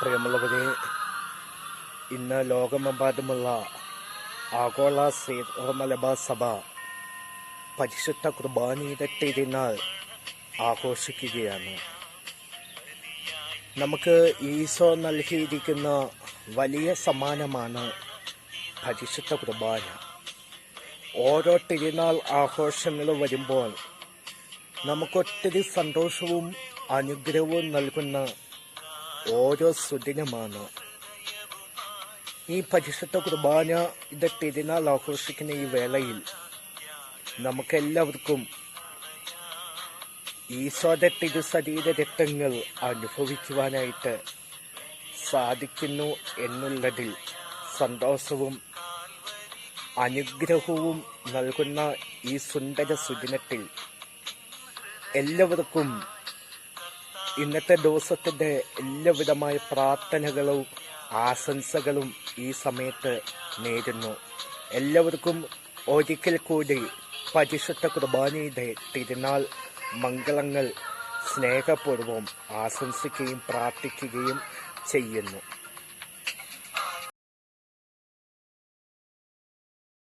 പ്രിയമുള്ളവരെ ഇന്ന് ലോകമെമ്പാടുമുള്ള ആഗോള സീറോ മലബാർ സഭ പരിശുദ്ധ കുർബാനയുടെ തിരുനാൾ ആഘോഷിക്കുകയാണ്. നമുക്ക് ഈശോ നൽകിയിരിക്കുന്ന വലിയ സമ്മാനമാണ് പരിശുദ്ധ കുർബാന. ഓരോ തിരുനാൾ ആഘോഷങ്ങൾ വരുമ്പോൾ നമുക്കൊത്തിരി സന്തോഷവും അനുഗ്രഹവും നൽകുന്ന ഓരോ സുദിനമാണ്. ഈ പരിശുദ്ധ കുർബാന ഇത് തിരുനാൾ ആഘോഷിക്കുന്ന ഈ വേളയിൽ നമുക്കെല്ലാവർക്കും ഈശോയുടെ തിരുശരീര രക്തങ്ങൾ അനുഭവിക്കുവാനായിട്ട് സാധിക്കുന്നു എന്നുള്ളതിൽ സന്തോഷവും അനുഗ്രഹവും നൽകുന്ന ഈ സുന്ദര സുദിനത്തിൽ എല്ലാവർക്കും ഇന്നത്തെ ദിവസത്തിന്റെ എല്ലാവിധമായ പ്രാർത്ഥനകളും ആശംസകളും ഈ സമയത്ത് നേരുന്നു. എല്ലാവർക്കും ഒരിക്കൽ കൂടി പരിശുദ്ധ കുർബാനയുടെ തിരുനാൾ മംഗളങ്ങൾ സ്നേഹപൂർവം ആശംസിക്കുകയും പ്രാർത്ഥിക്കുകയും ചെയ്യുന്നു.